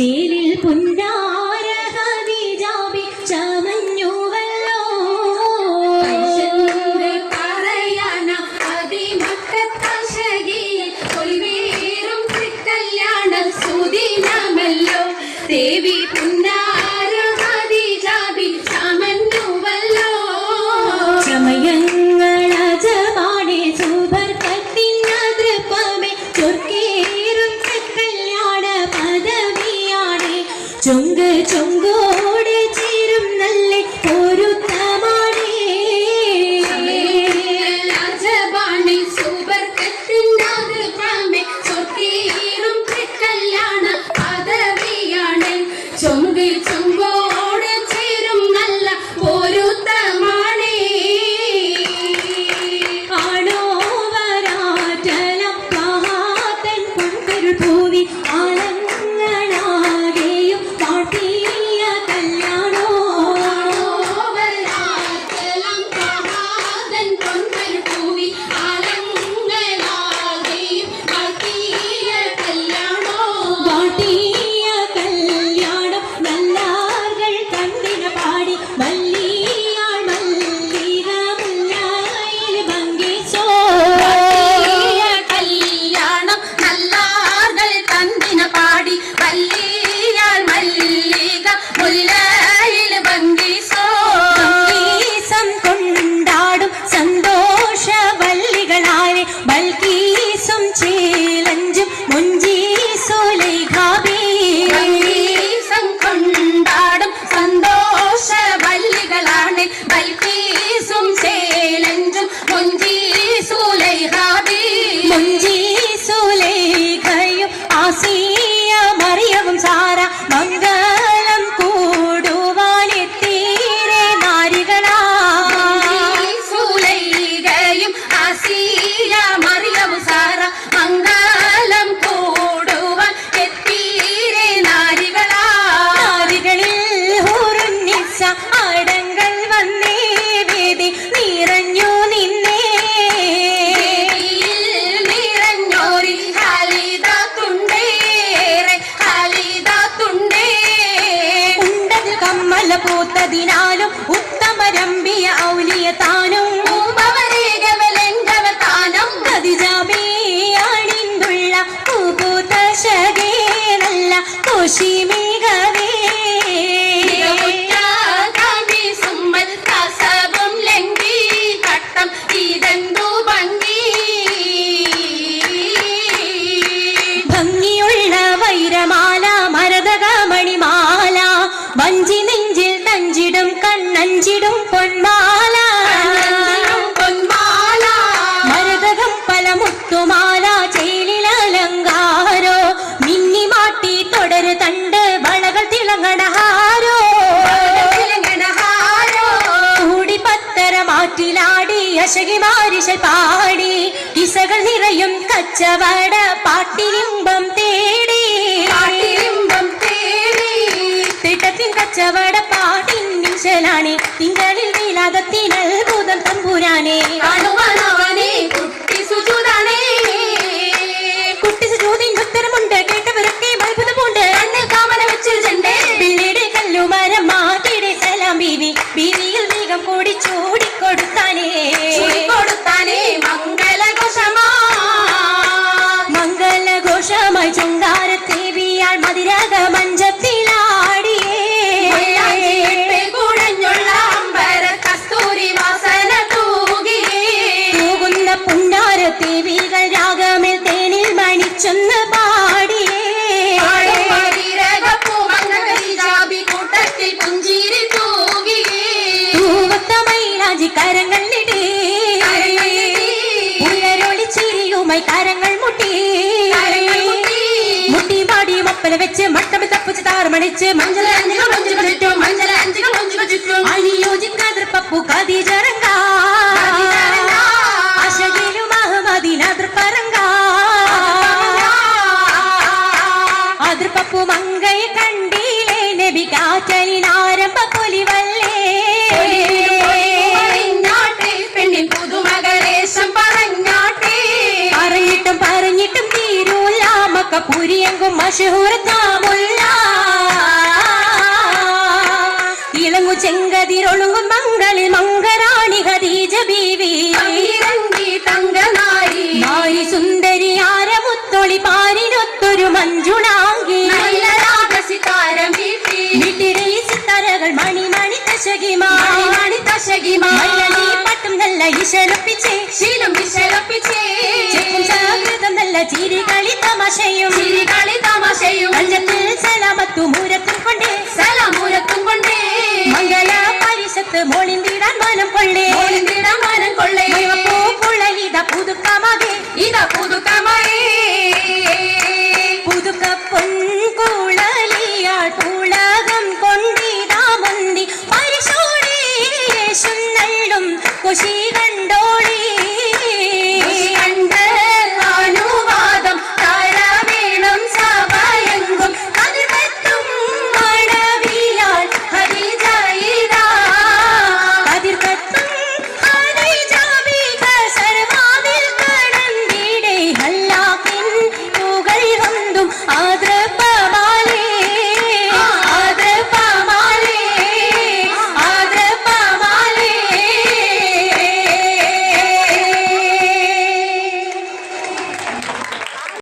ചേലിൽ പുന്നാ പൊന്മാല. പൊന്മാല. മരതകം പലമുത്തുമാല ചെയിലലങ്കാരോ മിന്നിമാട്ടി തുടരു തണ്ട് വളകൾ തിളങ്ങണഹാരോ കൂടി പത്തര മാറ്റിലാടി അശകിമാരിശൽ പാടി. കിസകൾ നിറയും കച്ചവട പാട്ടിരിമ്പം തേടി. പാട്ടിരിമ്പം തേടി. തിട്ടത്തിൻ കച്ചവട മനുഷ്യനാണ് തിങ്കളിൽ വീലാതത്തിന് അത്ഭുതം തമ്പുരാനെ. അണുവാനവനെ കുട്ടി കൊടുത്താനേ മംഗലഘോഷമാ മംഗലഘോഷമായി ചുങ്ക ദേവദേവികൾ രാഗമിൽ തേനിൽ മണിച്ചൊന്ന് പാടിയേ പുഞ്ചിരി തൂവത്തമൈലാജി കരങ്ങളിടേ ഉയരൊളി ചിരിയുമായി കരങ്ങൾ മുട്ടി. മുട്ടി. പാടി മപ്പന വെച്ച് മട്ടമി തപ്പിച്ച് താറുമണിച്ച് മഞ്ചല അഞ്ചുകൾ മഞ്ചുകൾ ചുറ്റും. മഞ്ചല അഞ്ചുകൾ മഞ്ചുകൾ ചുറ്റും കാറ്റലി നാരമ്പ പുലിവല്ലേ? പെണ്ണിൻ പുതുമകളേശം പറഞ്ഞിട്ടും. പറഞ്ഞിട്ടും തീരൂല്ല. മക്കപ്പുരിയെങ്കും മഷഹൂർ താമുല്ല ഇളങ്ങു ചെങ്കതിരൊളുങ്ങും മംഗളി മംഗരാണി ഹദീജ ബീവി. തങ്കനാരി പാരിനൊത്തൊരു മഞ്ജുളാങ്കി നല്ല രാഗസിതാരമേ പട്ടും നല്ല ഇശലൊപ്പിച്ചേ ശീലം നല്ല ചിരികളി തമാശയും. ചിരികളി തമാശയും. അഞ്ചത്തിൽ സലാമത്തു മൂരത്തും കൊണ്ടേ. സലാമൂരത്തും കൊണ്ടേ. മംഗള പരിഷത്ത് മോളിൽ